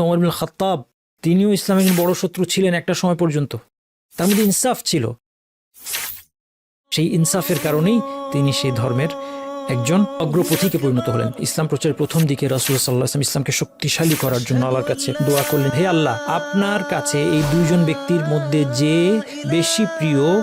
ওমর বিন খাত্তাব, তিনিও ইসলামের বড় শত্রু ছিলেন একটা সময় পর্যন্ত। তার মধ্যে ইনসাফ ছিল। সেই ইনসাফের কারণেই তিনি সেই ধর্মের একজন অগ্রপথিকে পরিণত হলেন। ইসলাম প্রচারের প্রথম দিকে রাসুল সাল্লাহ ইসলাম ইসলামকে শক্তিশালী করার জন্য আল্লাহর কাছে দোয়া করলেন, হে আল্লাহ, আপনার কাছে এই দুইজন ব্যক্তির মধ্যে যে বেশি প্রিয়,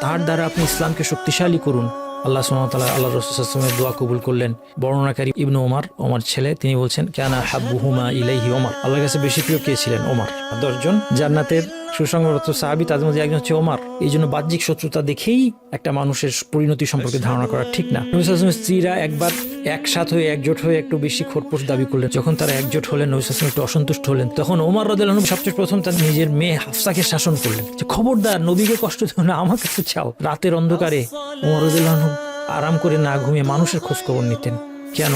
তার দ্বারা আপনি ইসলামকে শক্তিশালী করুন। আল্লাহ সুমতাল্লাহ আল্লাহ রসুলের দোয়া কবুল করলেন। বর্ণনাকারী ইবনু ওমার ওমার ছেলে, তিনি বলছেন, কেনা হাবুহুমা ইলাইহি ওমার। আল্লাহর কাছে বেশি প্রিয় কে ছিলেন? ওমার। দশজন জান্নাতের সুসংগত সাহাবি, তাদের মধ্যে একজন হচ্ছে ওমার। এই জন্য বাহ্যিক শত্রুতা দেখেই একটা মানুষের পরিণতি সম্পর্কে ধারণা করা ঠিক না। নবী সাল্লাল্লাহু স্ত্রীরা একবার একসাথ হয়ে, একজোট হয়ে একটু বেশি খোরপোশ দাবি করলেন। যখন তারা একজোট হলেন, নবী সাল্লাল্লাহু আলাইহি ওয়াসাল্লাম একটু অসন্তুষ্ট হলেন। তখন ওমর আনহু সবচেয়ে প্রথম তার নিজের মেয়ে হাফসাকে শাসন করলেন। যে, খবরদার, নবীকে কষ্ট দিও না আমার কাছে চাও। রাতের অন্ধকারে ওমর আনহু আরাম করে না ঘুমিয়ে মানুষের খোঁজ খবর নিতেন। কেন?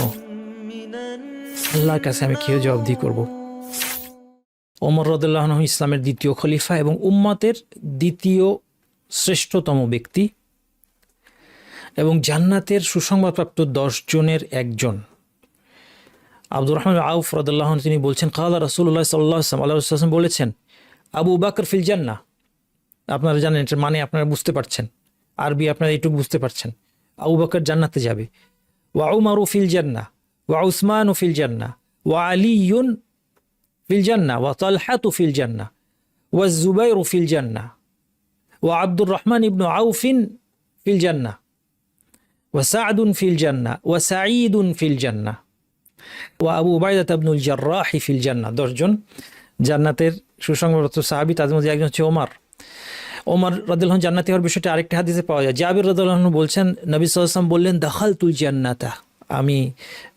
আল্লাহর কাছে আমি কেউ জবাবদি করব? ওমর রদুল্লাহ ইসলামের দ্বিতীয় খলিফা এবং উম্মাতের দ্বিতীয় শ্রেষ্ঠতম ব্যক্তি এবং জান্নাতের সুসংবাদপ্রাপ্ত দশ জনের একজন। আব্দুর রহমান আউফ রদুল্লাহ তিনি বলছেন, কালা রসুল্লাহ সাল্লাহ আল্লাহ বলেছেন, আবু বাকর ফিল জান্না আপনারা জানেন, এটার মানে আপনারা বুঝতে পারছেন। আরবি আপনারা এইটুকু বুঝতে পারছেন। আবু বকর জান্নাতে যাবে। ওয়া উমারু জান্না ওয়া উসমান ফিল জান্না ওয়া আলিউন ফিল জান্না ওয়া তালহাতু ফিল জান্না ওয়া জুবাইরু ফিল জান্না ওয়া আব্দুর রহমান ইবনু আউফিন ফিল জান্না ওয়া সাআদুন ফিল জান্না ওয়া সাঈদুন ফিল জান্না ওয়া আবু উবাইদাত ইবনুল জাররাহি ফিল জান্না দশজন জান্নাতের সুসংবাদত সাহাবী, তাদের একজন হচ্ছে ওমর। ওমর রাদিল্লাহ জান্নাতি হওয়ার বিষয়টা আরেকটা হাদিসে পাওয়া যায়। জাবির রাদিল্লাহ বলছেন, নবী সাল্লাম বললেন দাখাল তুল জান্নাতা। আমি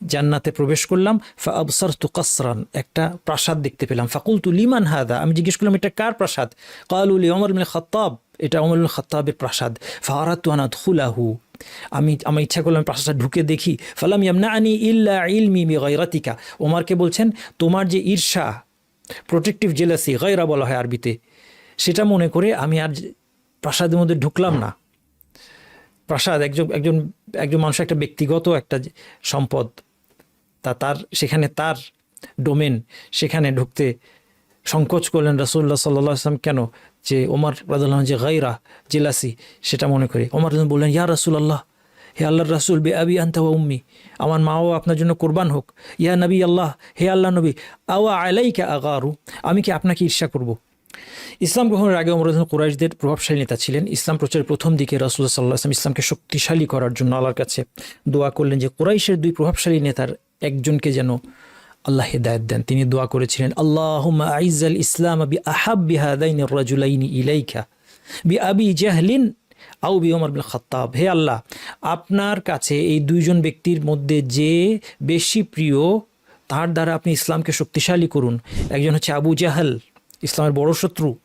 জান্নাতে প্রবেশ করলাম ফা আবসার তু কাসরান, একটা প্রাসাদ দেখতে পেলাম। ফাকুল তু লিমান হাদা? আমি জিজ্ঞেস করলাম, এটা কার প্রাসাদ? কালুলি অমর মিল খত্তাব। এটা অমর মিল খত্তাবের প্রাসাদ। ফাহারাত আনাত খুলাহু আমি, আমার ইচ্ছা করলাম প্রাসাদটা ঢুকে দেখি। ফালাম ইয়ামনা আনি ইল্লা ইলমি গৈরাতিকা ওমারকে বলছেন, তোমার যে ঈর্ষা, প্রোটেক্টিভ জেলাসি গৈরা বলা হয় আরবিতে, সেটা মনে করে আমি আর প্রাসাদের মধ্যে ঢুকলাম না। প্রাসাদ, একজন একজন একজন মানুষ একটা ব্যক্তিগত একটা সম্পদ, তা তার, সেখানে তার ডোমেন সেখানে ঢুকতে সংকোচ করলেন রাসুল্লাহ সাল্লাহ আসলাম কেন? যে ওমর রাদুল্লাহ যে গাইরা জেলাসি, সেটা মনে করে। ওমর বললেন, ইয়া রাসুল আল্লাহ হে আল্লাহ রাসুল, বে আবি আন্তা ওয়া উম্মি, আমার মাও আপনার জন্য কোরবান হোক। ইয়া নবী আল্লাহ, হে আল্লাহ নবী, আওয়া আলাইকা আগারু, আমি কি আপনাকে ঈর্ষা করব? ইসলাম গ্রহণের আগে অমর কুরাইশদের প্রভাবশালী নেতা ছিলেন। ইসলাম প্রচারের প্রথম দিকে রাসুল্লাহ সাল্লাহ আসলাম ইসলামকে শক্তিশালী করার জন্য আল্লাহর কাছে দোয়া করলেন যে, কুরাইশের দুই প্রভাবশালী নেতার একজনকে যেন আল্লাহ হেদায়ত দেন। তিনি দোয়া করেছিলেন আল্লাহ আইজাল ইসলাম বি আহাব বিহাদাইন রাজুলাইনি ইলাইকা, বি আবি জাহলিন আউ বি ওমর খত্তাব। হে আল্লাহ, আপনার কাছে এই দুইজন ব্যক্তির মধ্যে যে বেশি প্রিয়, তার দ্বারা আপনি ইসলামকে শক্তিশালী করুন। একজন হচ্ছে আবু জাহাল ইসলামের বড় শত্রু।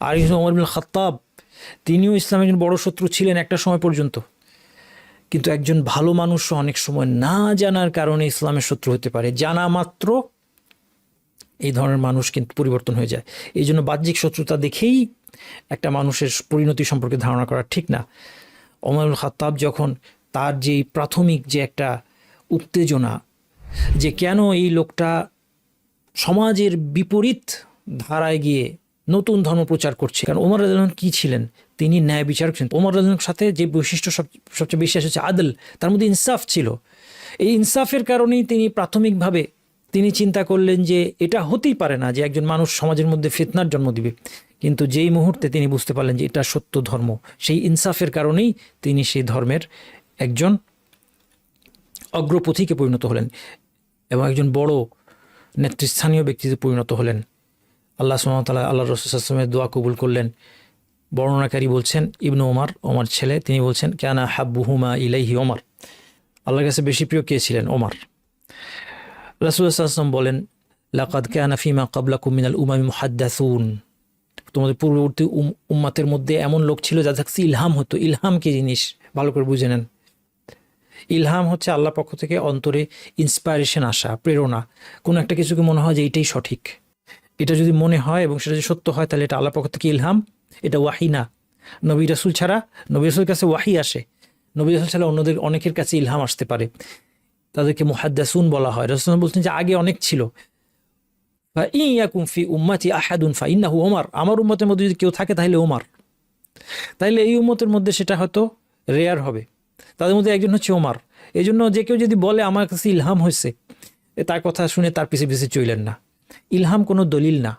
আর ওমর বিন খত্তাব, তিনিও ইসলামের একজন বড় শত্রু ছিলেন একটা সময় পর্যন্ত। কিন্তু একজন ভালো মানুষও অনেক সময় না জানার কারণে ইসলামের শত্রু হতে পারে। জানা মাত্র এই ধরনের মানুষ কিন্তু পরিবর্তন হয়ে যায়। এই জন্য বাহ্যিক শত্রুতা দেখেই একটা মানুষের পরিণতি সম্পর্কে ধারণা করা ঠিক না। ওমরুল খাত্তাব যখন তার যেই প্রাথমিক যে একটা উত্তেজনা, যে কেন এই লোকটা সমাজের বিপরীত ধারায় গিয়ে নতুন ধর্ম প্রচার করছে। কারণ ওমর রাজন কি ছিলেন? তিনি ন্যায় বিচারক ছিলেন। ওমর রাজনের সাথে যে বৈশিষ্ট্য সব, সবচেয়ে বেশি হচ্ছে আদল, তার মধ্যে ইনসাফ ছিল। এই ইনসাফের কারণেই তিনি প্রাথমিকভাবে তিনি চিন্তা করলেন যে এটা হতেই পারে না যে একজন মানুষ সমাজের মধ্যে ফিতনার জন্ম দিবে। কিন্তু যেই মুহূর্তে তিনি বুঝতে পারলেন যে এটা সত্য ধর্ম, সেই ইনসাফের কারণেই তিনি সেই ধর্মের একজন অগ্রপথিকে পরিণত হলেন এবং একজন বড় নেতৃস্থানীয় ব্যক্তিতে পরিণত হলেন। আল্লাহ সুমতাল্লাহ আল্লাহ রসুলের দোয়া কবুল করলেন। বর্ণনাকারী বলছেন, ইবনু ওমর ওমর ছেলে, তিনি বলছেন, কেনা হাব্বুহুমা ইলাইহি ওমর আল্লাহর কাছে বেশি প্রিয় কে ছিলেন? ওমর রাসুল্লাহাম বলেন, লাকাদ কেনা ফিমা কাবলা কুমিনাল উমামি মুহাদ্দাসুন। তোমাদের পূর্ববর্তী উম- উম্মাতের মধ্যে এমন লোক ছিল যা কাছে ইলহাম হতো। ইলহাম কি জিনিস? ভালো করে বুঝে নেন। ইলহাম হচ্ছে আল্লাহ পক্ষ থেকে অন্তরে ইন্সপায়ারেশন আসা, প্রেরণা। কোনো একটা কিছুকে মনে হয় যে এটাই সঠিক। এটা যদি মনে হয় এবং সেটা যদি সত্য হয়, তাহলে এটা আল্লাহ পক্ষ থেকে ইলহাম, এটা ওয়াহি না। নবী রাসুল ছাড়া, নবী রাসুলের কাছে ওয়াহি আসে। নবী রাসুল ছাড়া অন্যদের, অনেকের কাছে ইলহাম আসতে পারে। তাদেরকে মুহাদ্দাসুন বলা হয়। রসুল বলছেন যে, আগে অনেক ছিল। বা ইয়াকুম ফি উম্মাতি আহাদুন, ফা ইন্নাহু ওমার আমার উম্মতের মধ্যে যদি কেউ থাকে, তাহলে ওমার তাইলে এই উম্মতের মধ্যে সেটা হয়তো রেয়ার হবে। তাদের মধ্যে একজন হচ্ছে ওমার এই জন্য যে কেউ যদি বলে, আমার কাছে ইলহাম হয়েছে তার কথা শুনে তার পিছে পিছে চইলেন না। ইলহাম কোনো দলিল না।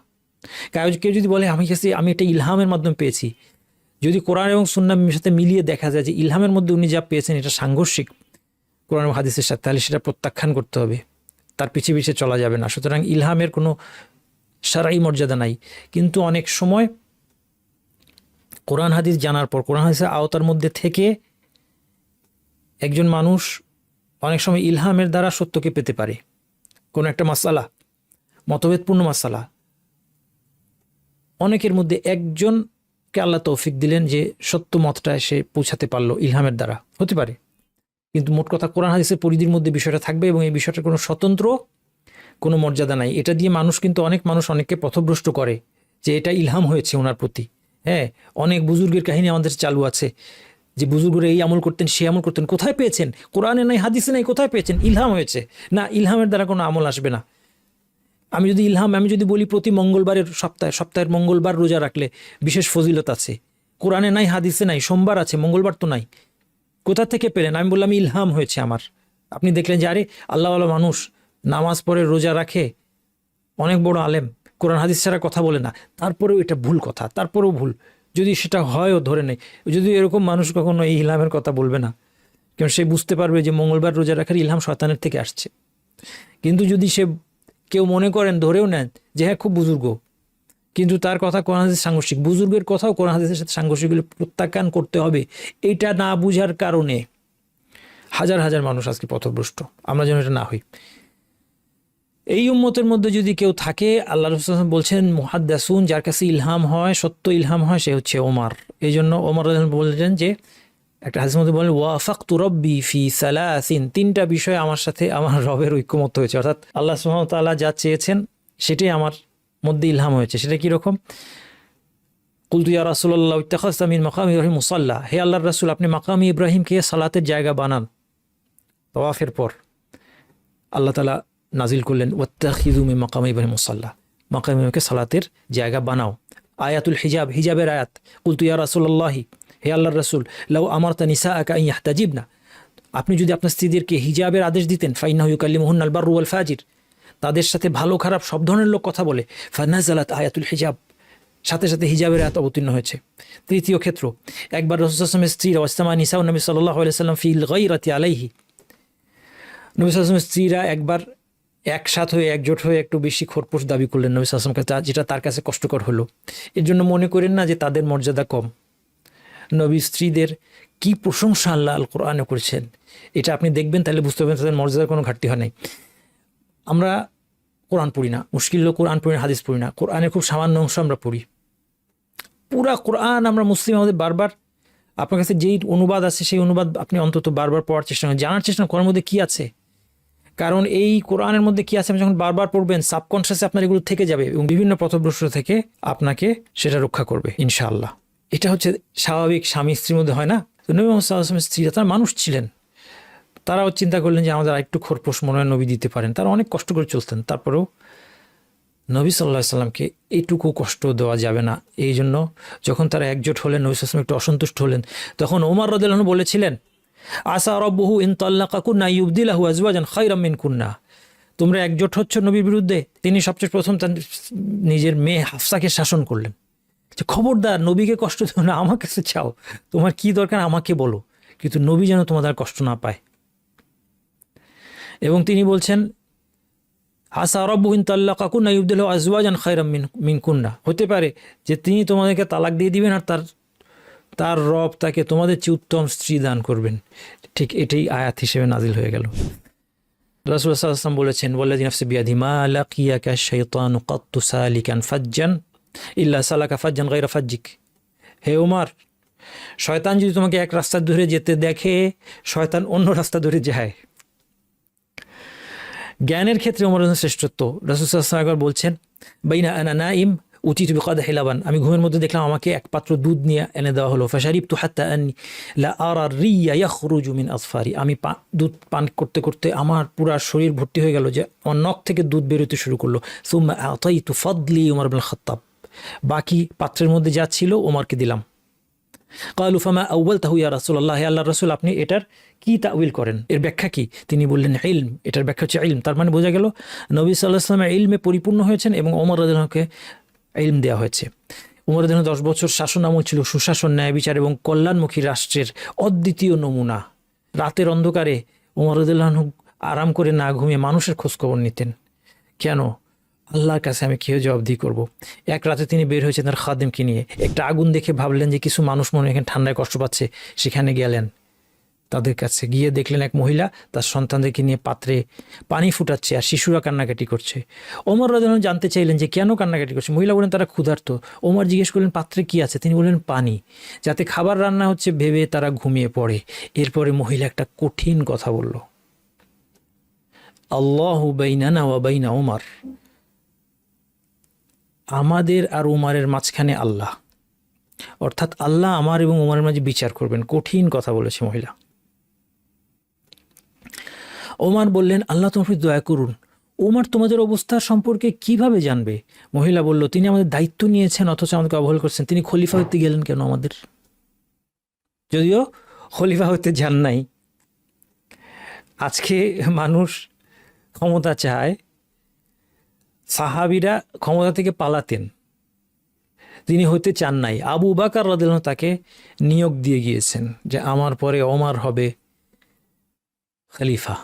কেউ যদি বলে, আমি কাছে আমি একটা ইলহামের মাধ্যমে পেয়েছি। যদি কোরআন এবং সুন্নামের সাথে মিলিয়ে দেখা যায় যে ইলহামের মধ্যে উনি যা পেয়েছেন, এটা সাংঘর্ষিক কোরআন হাদিসের সাথে, তাহলে সেটা প্রত্যাখ্যান করতে হবে। তার পিছে পিছে চলা যাবে না। সুতরাং ইলহামের কোনো সারাই মর্যাদা নাই। কিন্তু অনেক সময় কোরআন হাদিস জানার পর, কোরআন হাদিসের আওতার মধ্যে থেকে একজন মানুষ অনেক সময় ইলহামের দ্বারা সত্যকে পেতে পারে। কোনো একটা মাসালা মতভেদপূর্ণ মাসালা। অনেকের মধ্যে একজনকে আল্লাহ তৌফিক দিলেন যে সত্য মতটা সে পৌঁছাতে পারল ইলহামের দ্বারা। হতে পারে। কিন্তু মোট কথা কোরআন হাদিসের পরিধির মধ্যে বিষয়টা থাকবে এবং এই বিষয়টার কোনো স্বতন্ত্র কোনো মর্যাদা নাই। এটা দিয়ে মানুষ কিন্তু অনেক মানুষ অনেককে পথভ্রষ্ট করে যে এটা ইলহাম হয়েছে ওনার প্রতি। হ্যাঁ অনেক বুজুর্গের কাহিনী আমাদের চালু আছে যে বুজুর্গরা এই আমল করতেন সে আমল করতেন। কোথায় পেয়েছেন? কোরআনে নাই, হাদিসে নাই, কোথায় পেয়েছেন? ইলহাম হয়েছে। না, ইলহামের দ্বারা কোনো আমল আসবে না। আমি যদি ইলহাম, আমি যদি বলি প্রতি মঙ্গলবারের সপ্তাহে, সপ্তাহের মঙ্গলবার রোজা রাখলে বিশেষ ফজিলত আছে। কোরআনে নাই, হাদিসে নাই, সোমবার আছে, মঙ্গলবার তো নাই। কোথা থেকে পেলেন? আমি বললাম, ইলহাম হয়েছে আমার। আপনি দেখলেন যে, আরে, আল্লাহওয়ালা মানুষ নামাজ পড়ে রোজা রাখে, অনেক বড় আলেম, কোরআন, হাদিস ছাড়া কথা বলে না। তারপরেও এটা ভুল কথা, তারপরেও ভুল। যদি সেটা হয়ও ধরে নেই যদি এরকম মানুষ কখনো এই ইলহামের কথা বলবে না কারণ সে বুঝতে পারবে যে মঙ্গলবার রোজা রাখার ইলহাম শয়তানের থেকে আসছে। কিন্তু যদি সে কেউ মনে করেন, ধরেও নেন যে হ্যাঁ খুব বুজুর্গ। কিন্তু তার কথা কোরআন হাদিস সাংঘর্ষিক। বুজুর্গের কথাও কোরআন হাদিসের সাথে সাংঘর্ষিকগুলো প্রত্যাখ্যান করতে হবে। এটা না বুঝার কারণে হাজার হাজার মানুষ আজকে পথভ্রষ্ট। আমরা যেন এটা না হই। এই উম্মতের মধ্যে যদি কেউ থাকে, আল্লাহ রসুল বলছেন, মুহাদ্দাসুন, যার কাছে ইলহাম হয়, সত্য ইলহাম হয়, সে হচ্ছে ওমার। এই জন্য ওমর বলছেন যে একটা হাদিসের মধ্যে বলেন ওয়াফাক তু রব্বি ফি সালাসিন। তিনটা বিষয় আমার সাথে আমার রবের ঐক্যমত হয়েছে। অর্থাৎ আল্লাহ ওয়া যা চেয়েছেন, সেটাই আমার মধ্যে ইলহাম হয়েছে। সেটা কীরকম কুলতু ইয়া রাসুল্লাহ ইত্তাখাস্তামিন মাকাম ইব্রাহিম মুসাল্লাহ হে আল্লাহ রাসুল, আপনি মাকাম ইব্রাহিমকে সালাতের জায়গা বানান। তওয়াফের পর আল্লাহ তালা নাজিল করলেন ওয়াত্তাখিদুমি মাকাম ইব্রাহিম মুসাল্লাহ মাকাম ইব্রাহিমকে সালাতের জায়গা বানাও। আয়াতুল হিজাব, হিজাবের আয়াত। কুলতু ইয়া রাসুল্লাহি হে আল্লাহর রসুল, লাউ আমার তা নিসা আকা ইয়াহতাজিব না আপনি যদি আপনার স্ত্রীদেরকে হিজাবের আদেশ দিতেন ফাইনা হুকাল্লিমহুন আল বারু আল ফাজির। তাদের সাথে ভালো খারাপ সব ধরনের লোক কথা বলে ফানাজালাত আয়াতুল হিজাব। সাথে সাথে হিজাবের আয়াত অবতীর্ণ হয়েছে। তৃতীয় ক্ষেত্র, একবার রসুলের স্ত্রী ওয়াস্তামা নিসা নবী সাল্লাহ সাল্লাম ফিল গাইরাতি আলাইহি। নবী সাল্লামের স্ত্রীরা একবার একসাথ হয়ে, একজোট হয়ে একটু বেশি খোরপোশ দাবি করলেন নবী সাল্লামকে যেটা তার কাছে কষ্টকর হলো। এর জন্য মনে করেন না যে তাদের মর্যাদা কম। নবী স্ত্রীদের কি প্রশংসা আল্লাহ আল কোরআনে করেছেন? এটা আপনি দেখবেন, তাহলে বুঝতে পারবেন তাদের মর্যাদার কোনো ঘাটতি হয় নাই। আমরা কোরআন পড়ি না, মুশকিল হলো কোরআন পড়ি না, হাদিস পড়ি না। কোরআনের খুব সামান্য অংশ আমরা পড়ি। পুরা কোরআন আমরা মুসলিম আমাদের বারবার, আপনার কাছে যেই অনুবাদ আছে, সেই অনুবাদ আপনি অন্তত বারবার পড়ার চেষ্টা করেন। জানার চেষ্টা করেন মধ্যে কী আছে? কারণ এই কোরআনের মধ্যে কী আছে, আপনি যখন বারবার পড়বেন সাবকনশিয়াসে আপনার এগুলো থেকে যাবে এবং বিভিন্ন পথভ্রষ্ট থেকে আপনাকে সেটা রক্ষা করবে, ইনশাআল্লাহ। এটা হচ্ছে স্বাভাবিক স্বামী স্ত্রীর মধ্যে হয় না? তো নবী মোহাম্মদ সাল্লাহামের স্ত্রীরা তারা মানুষ ছিলেন। তারাও চিন্তা করলেন যে আমাদের আরেকটু খোরপোশ মনে হয় নবী দিতে পারেন। তারা অনেক কষ্ট করে চলতেন। তারপরেও নবী সাল্লাহ সাল্লামকে এইটুকু কষ্ট দেওয়া যাবে না। এই জন্য যখন তারা একজোট হলেন, নবী সাল্লাম একটু অসন্তুষ্ট হলেন, তখন ওমর রদালন বলেছিলেন আসা রব্বহু ইন তাল্লাকা কুন্না ইউবদিল্লাহু আজওয়াজান খাইরামিন কুন্না তোমরা একজোট হচ্ছ নবীর বিরুদ্ধে। তিনি সবচেয়ে প্রথম তার নিজের মেয়ে হাফসাকে শাসন করলেন। যে খবরদার, নবীকে কষ্ট দিও না, আমার কাছে চাও। তোমার কি দরকার আমাকে বলো, কিন্তু নবী যেন তোমাদের কষ্ট না পায়। এবং তিনি বলছেন আসা রব্বুহিন তাল্লা কাকুন্না ইউদ্দিল আজওয়াজান খাইরাম মিন, মিনকুন্না। হতে পারে যে তিনি তোমাদেরকে তালাক দিয়ে দিবেন আর তার তার রব তাকে তোমাদের চেয়ে উত্তম স্ত্রী দান করবেন। ঠিক এটাই আয়াত হিসেবে নাজিল হয়ে গেল। রাসুল সাল্লাম বলেছেন বলে নফসে বিয়াদি মা লাকিয়াকা শাইতানু কাত্তু সালিকান ফাজ্জান। ইল্লা সালাকা ফাজ্জান গাইরা ফাজ্জিক। হে ওমার শয়তান যদি তোমাকে এক রাস্তা ধরে যেতে দেখে, শয়তান অন্য রাস্তা ধরে যায়। জ্ঞানের ক্ষেত্রে ওমর শ্রেষ্ঠত্ব। একবার বলছেন, বাইনা আনা নাইম উচিত বিকাদ হেলাবান। আমি ঘুমের মধ্যে দেখলাম আমাকে এক পাত্র দুধ নিয়ে এনে দেওয়া হলো। ফাশারিব তু হাত্তা লা আর আর রিয়া ইয়াখরুজু মিন আসফারি আমি দুধ পান করতে করতে আমার পুরা শরীর ভর্তি হয়ে গেল যে আমার নখ থেকে দুধ বেরোতে শুরু করল। সুম্মা আতাইতু ফাদলি উমর খাত্তাব বাকি পাত্রের মধ্যে যা ছিল ওমরকে দিলাম। কালু ফামা আউ্বাল তাহু ইয়া রাসুল্লাহ আল্লাহ রসুল, আপনি এটার কি তাউইল করেন? এর ব্যাখ্যা কি? তিনি বললেন, ইলম। এটার ব্যাখ্যা হচ্ছে ইলম। তার মানে বোঝা গেল, নবী সাল্লাহ আসলামের ইলমে পরিপূর্ণ হয়েছেন এবং ওমর রাজনকে ইলম দেওয়া হয়েছে। উমর রাজন দশ বছর শাসন আমল ছিল, সুশাসন, ন্যায় বিচার এবং কল্যাণমুখী রাষ্ট্রের অদ্বিতীয় নমুনা। রাতের অন্ধকারে উমর রাদিল্লাহ আরাম করে না ঘুমিয়ে মানুষের খোঁজখবর নিতেন। কেন? আল্লাহর কাছে আমি কেউ জবাবদি করব। এক রাতে তিনি বের হয়েছেন তার খাদেমকে নিয়ে। একটা আগুন দেখে ভাবলেন যে কিছু মানুষ মনে এখানে ঠান্ডায় কষ্ট পাচ্ছে, সেখানে গেলেন। তাদের কাছে গিয়ে দেখলেন এক মহিলা তার সন্তানদেরকে নিয়ে পাত্রে পানি ফুটাচ্ছে আর শিশুরা কান্নাকাটি করছে। ওমর রাজন জানতে চাইলেন যে কেন কান্নাকাটি করছে? মহিলা বলেন তারা ক্ষুধার্ত। ওমর জিজ্ঞেস করলেন, পাত্রে কি আছে? তিনি বললেন, পানি। যাতে খাবার রান্না হচ্ছে ভেবে তারা ঘুমিয়ে পড়ে। এরপরে মহিলা একটা কঠিন কথা বলল। আল্লাহ বাইনানা ওয়া বাইনা ওমর। আমাদের আর উমারের মাঝখানে আল্লাহ। অর্থাৎ আল্লাহ আমার এবং উমারের মাঝে বিচার করবেন। কঠিন কথা বলেছে মহিলা। ওমার বললেন, আল্লাহ তোমাকে দয়া করুন। ওমার তোমাদের অবস্থা সম্পর্কে কীভাবে জানবে? মহিলা বলল, তিনি আমাদের দায়িত্ব নিয়েছেন, অথচ আমাদেরকে অবহেলা করছেন। তিনি খলিফা হতে গেলেন কেন আমাদের? যদিও খলিফা হতে যান নাই। আজকে মানুষ ক্ষমতা চায় সাহাবিরা ক্ষমতা থেকে পালাতেন। তিনি হতে চান নাই। আবু বাকার রাদিল তাকে নিয়োগ দিয়ে গিয়েছেন যে আমার পরে ওমার হবে খালিফা।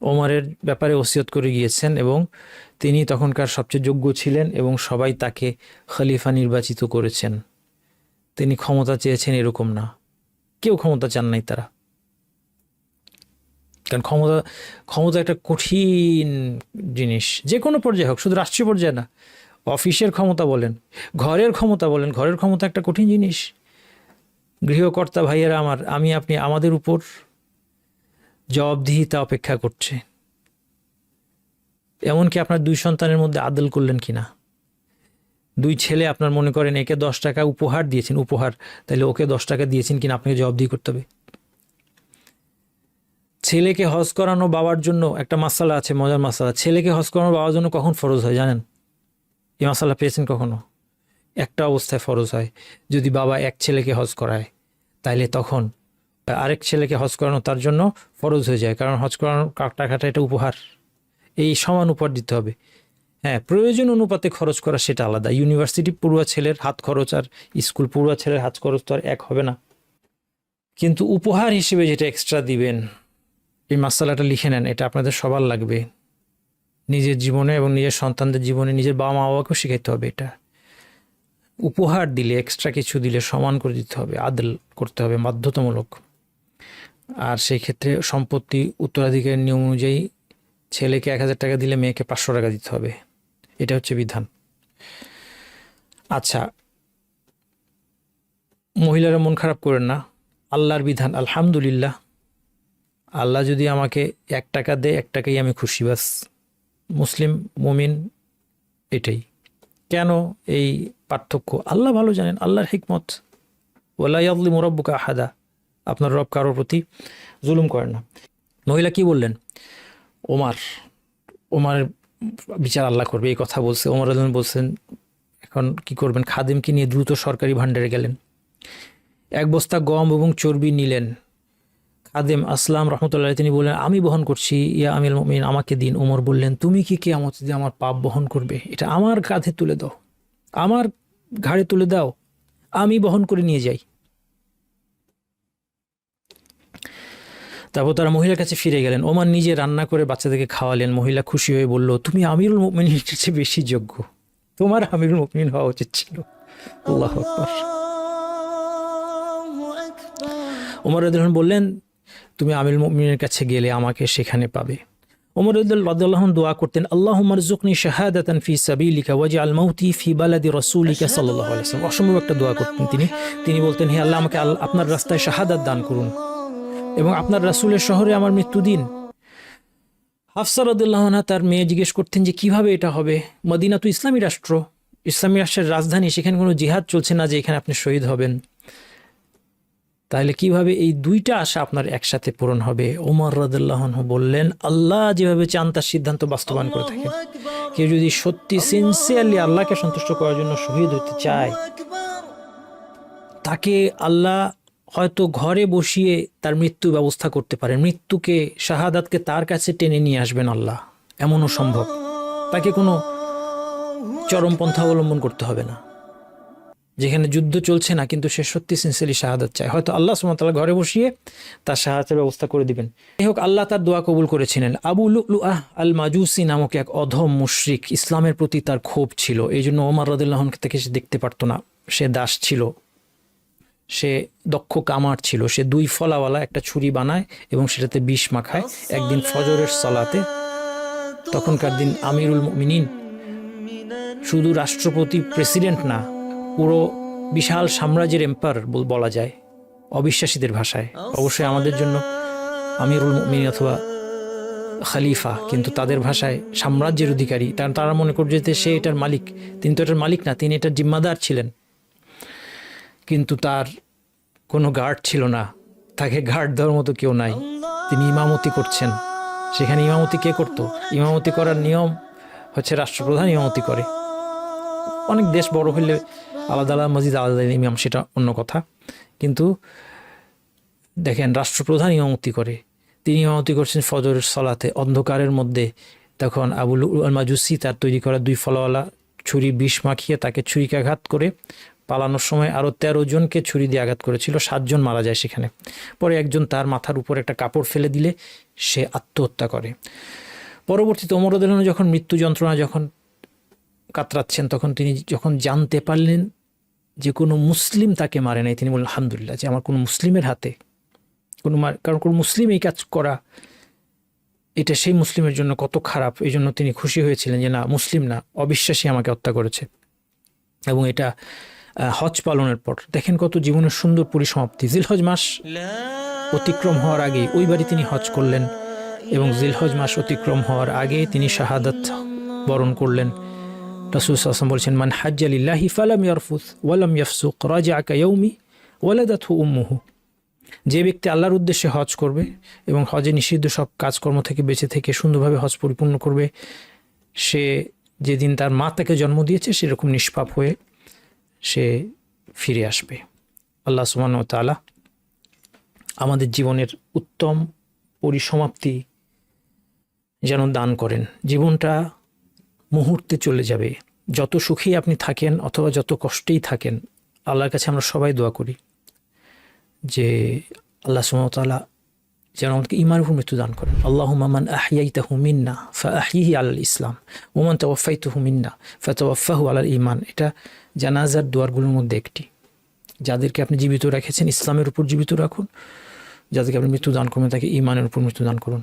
ওমারের ব্যাপারে ওসিয়ত করে গিয়েছেন এবং তিনি তখনকার সবচেয়ে যোগ্য ছিলেন এবং সবাই তাকে খলিফা নির্বাচিত করেছেন। তিনি ক্ষমতা চেয়েছেন এরকম না। কেউ ক্ষমতা চান নাই তারা। কারণ ক্ষমতা ক্ষমতা একটা কঠিন জিনিস। যে কোনো পর্যায়ে হোক, শুধু রাষ্ট্রীয় পর্যায়ে না, অফিসের ক্ষমতা বলেন, ঘরের ক্ষমতা বলেন, ঘরের ক্ষমতা একটা কঠিন জিনিস। গৃহকর্তা ভাইয়েরা আমার, আমি, আপনি, আমাদের উপর জবাবদিহিতা অপেক্ষা করছে। এমনকি আপনার দুই সন্তানের মধ্যে আদল করলেন কিনা? দুই ছেলে আপনার মনে করেন, একে দশ টাকা উপহার দিয়েছেন, উপহার তাহলে ওকে দশ টাকা দিয়েছেন কিনা, আপনাকে জবাবদিহি করতে হবে। ছেলেকে হজ করানো বাবার জন্য একটা মাসালা আছে, মজার মাসালা। ছেলেকে হজ করানো বাবার জন্য কখন ফরজ হয় জানেন? এই মাসালা পেয়েছেন কখনো? একটা অবস্থায় ফরজ হয়। যদি বাবা এক ছেলেকে হজ করায়, তাইলে তখন আরেক ছেলেকে হজ করানো তার জন্য ফরজ হয়ে যায়, কারণ হজ করানোর কা- টাকাটা এটা উপহার। এই সমান উপহার দিতে হবে। হ্যাঁ প্রয়োজন অনুপাতে খরচ করা সেটা আলাদা। ইউনিভার্সিটি পড়ুয়া ছেলের হাত খরচ আর স্কুল পড়ুয়া ছেলের হাত খরচ তো আর এক হবে না। কিন্তু উপহার হিসেবে যেটা এক্সট্রা দিবেন এই মাসালাটা লিখে নেন, এটা আপনাদের সবার লাগবে। নিজের জীবনে এবং নিজের সন্তানদের জীবনে নিজের বাবা মা বাবাকেও শেখাইতে হবে এটা। উপহার দিলে এক্সট্রা কিছু দিলে সমান করে দিতে হবে, আদল করতে হবে, বাধ্যতামূলক। আর সেই ক্ষেত্রে সম্পত্তি উত্তরাধিকারের নিয়ম অনুযায়ী ছেলেকে এক হাজার টাকা দিলে মেয়েকে পাঁচশো টাকা দিতে হবে। এটা হচ্ছে বিধান। আচ্ছা মহিলারা মন খারাপ করেন না। আল্লাহর বিধান, আলহামদুলিল্লাহ। আল্লাহ যদি আমাকে এক টাকা দেয় এক টাকাই আমি খুশি, বাস। মুসলিম মুমিন এটাই। কেন এই পার্থক্য? আল্লাহ ভালো জানেন, আল্লাহর হিকমত। ওলাইয়াদলি মোরব্বুকা আহাদা। আপনার রব কারোর প্রতি জুলুম করেন না। মহিলা কি বললেন? ওমার ওমার বিচার আল্লাহ করবে, এই কথা বলছে। ওমর আলম বলছেন, এখন কি করবেন? খাদিমকে নিয়ে দ্রুত সরকারি ভাণ্ডারে গেলেন। এক বস্তা গম এবং চর্বি নিলেন। খাদেম আসলাম রহমতুল্লাহ তিনি বললেন আমি বহন করছি। ইয়া আমিল মমিন আমাকে দিন ওমর বললেন তুমি কি কে আমার দিয়ে আমার পাপ বহন করবে এটা আমার কাঁধে তুলে দাও আমার ঘাড়ে তুলে দাও আমি বহন করে নিয়ে যাই। তারপর তারা মহিলার কাছে ফিরে গেলেন। ওমান নিজে রান্না করে বাচ্চাদেরকে খাওয়ালেন। মহিলা খুশি হয়ে বলল তুমি আমিরুল মুমিনের চেয়ে বেশি যোগ্য। তোমার আমিরুল মুমিন হওয়া উচিত ছিল। আল্লাহ আকবার। ওমর বললেন তুমি আমির মুমিনের কাছে গেলে আমাকে সেখানে পাবে। ওমর রদুল্লাহ দোয়া করতেন আল্লাহ মারজুকনি শাহাদাতান ফি সাবিলিকা ওয়াজি আল মাউতি ফি বালাদি রসুলিকা সাল্লাহ আলাইসলাম অসম্ভব একটা দোয়া করতেন তিনি। তিনি বলতেন হে আল্লাহ আমাকে আপনার রাস্তায় শাহাদাত দান করুন এবং আপনার রাসুলের শহরে আমার মৃত্যু দিন। হাফসা রদুল্লাহনা তার মেয়ে জিজ্ঞেস করতেন যে কীভাবে এটা হবে? মদিনা তো ইসলামী রাষ্ট্র ইসলামী রাষ্ট্রের রাজধানী সেখানে কোনো জিহাদ চলছে না যে এখানে আপনি শহীদ হবেন? তাহলে কীভাবে এই দুইটা আশা আপনার একসাথে পূরণ হবে? ওমর রাদুল্লাহ বললেন আল্লাহ যেভাবে চান তার সিদ্ধান্ত বাস্তবায়ন করে থাকেন। কেউ যদি সত্যি সিনসিয়ারলি আল্লাহকে সন্তুষ্ট করার জন্য শহীদ হতে চায় তাকে আল্লাহ হয়তো ঘরে বসিয়ে তার মৃত্যু ব্যবস্থা করতে পারেন। মৃত্যুকে শাহাদাতকে তার কাছে টেনে নিয়ে আসবেন আল্লাহ। এমনও সম্ভব। তাকে কোনো চরমপন্থা অবলম্বন করতে হবে না। যেখানে যুদ্ধ চলছে না, কিন্তু সে সত্যি সিনসিয়ালি শাহাদাত চায়। হয়তো আল্লাহ সুমতাল্লাহ ঘরে বসিয়ে তার সাহায্যের ব্যবস্থা করে দিবেন। যাই হোক, আল্লাহ তার দোয়া কবুল করেছিলেন। আবু লুআহ আল মাজুসি নামক এক অধম মুশরিক ইসলামের প্রতি তার ক্ষোভ ছিল। এই জন্য ওমর রদুল্লাহন থেকে সে দেখতে পারতো না। সে দাস ছিল। সে দক্ষ কামার ছিল। সে দুই ফলাওয়ালা, একটা ছুরি বানায় এবং সেটাতে বিষ মাখায়। একদিন ফজরের সলাতে তখনকার দিন আমিরুল মিনিন শুধু রাষ্ট্রপতি প্রেসিডেন্ট না পুরো বিশাল সাম্রাজ্যের এম্পায়ার বলা যায়, অবিশ্বাসীদের ভাষায়। অবশ্যই আমাদের জন্য আমিরুল মিন অথবা খালিফা, কিন্তু তাদের ভাষায় সাম্রাজ্যের অধিকারী, তার, তারা মনে করছে যে সে এটার মালিক, তিনি তো এটার মালিক না, তিনি এটার জিম্মাদার ছিলেন। কিন্তু তার কোনো গার্ড ছিল না, তাকে গার্ড দেওয়ার মতো কেউ নাই। তিনি ইমামতি করছেন। সেখানে ইমামতি কে করতো? ইমামতি করার নিয়ম হচ্ছে রাষ্ট্রপ্রধান ইমামতি করে। অনেক দেশ বড় হলে আলাদা আলাদা মসজিদ, আলাদা ইমাম, সেটা অন্য কথা। কিন্তু দেখেন, রাষ্ট্রপ্রধান ইমামতি করে। তিনি ইমামতি করছেন ফজরের সলাতে। অন্ধকারের মধ্যে তখন আবুল মাজুসি তার তৈরি করা দুই ফলাওয়ালা ছুরি বিষ মাখিয়ে তাকে ছুরিকাঘাত করে পালানোর সময় আরও তেরো জনকে ছুরি দিয়ে আঘাত করেছিল। সাতজন মারা যায় সেখানে। পরে একজন তার মাথার উপর একটা কাপড় ফেলে দিলে সে আত্মহত্যা করে। পরবর্তীতে অমরদুল্লাহ যখন মৃত্যু যন্ত্রণা যখন কাতরাচ্ছেন, তখন তিনি যখন জানতে পারলেন যে কোনো মুসলিম তাকে মারে নাই। তিনি বললেন, আলহামদুলিল্লাহ, যে আমার কোনো মুসলিমের হাতে কোনো কারণ কোনো মুসলিম এই কাজ করা, এটা সেই মুসলিমের জন্য কত খারাপ। এই জন্য তিনি খুশি হয়েছিলেন যে, না, মুসলিম না, অবিশ্বাসী আমাকে হত্যা করেছে। এবং এটা হজ পালনের পর। দেখেন কত জীবনের সুন্দর পরিসমাপ্তি। জিলহজ মাস অতিক্রম হওয়ার আগে ওই বাড়ি তিনি হজ করলেন এবং জিলহজ মাস অতিক্রম হওয়ার আগে তিনি শাহাদাত বরণ করলেন। রাসুল আসলাম বলছেন, মান হাজ্জালিল্লাহি ফালাম ইয়ারফুস ওয়ালাম ইয়াফসুক রাজা আকা ইয়ৌমি ওয়ালাদাত উম্মুহু। যে ব্যক্তি আল্লাহর উদ্দেশ্যে হজ করবে এবং হজে নিষিদ্ধ সব কাজকর্ম থেকে বেঁচে থেকে সুন্দরভাবে হজ পরিপূর্ণ করবে, সে যেদিন তার মা তাকে জন্ম দিয়েছে সেরকম নিষ্পাপ হয়ে সে ফিরে আসবে। আল্লাহ সুমান তালা আমাদের জীবনের উত্তম পরিসমাপ্তি যেন দান করেন। জীবনটা মুহূর্তে চলে যাবে। যত সুখী আপনি থাকেন অথবা যত কষ্টেই থাকেন, আল্লাহর কাছে আমরা সবাই দোয়া করি যে আল্লাহ সুমতালা যেন আমাদেরকে ইমানের উপর মৃত্যু দান করেন। আল্লাহ মামান আহিয়াইতা হুমিন্না ফা আহিহি আল ইসলাম ওমান তওয়াফাইতু হুমিন্না ফা তওয়াফাহু আলাল ইমান এটা জানাজার দোয়ারগুলোর মধ্যে একটি। যাদেরকে আপনি জীবিত রেখেছেন, ইসলামের উপর জীবিত রাখুন। যাদেরকে আপনি মৃত্যু দান করবেন, তাকে ইমানের উপর মৃত্যু দান করুন।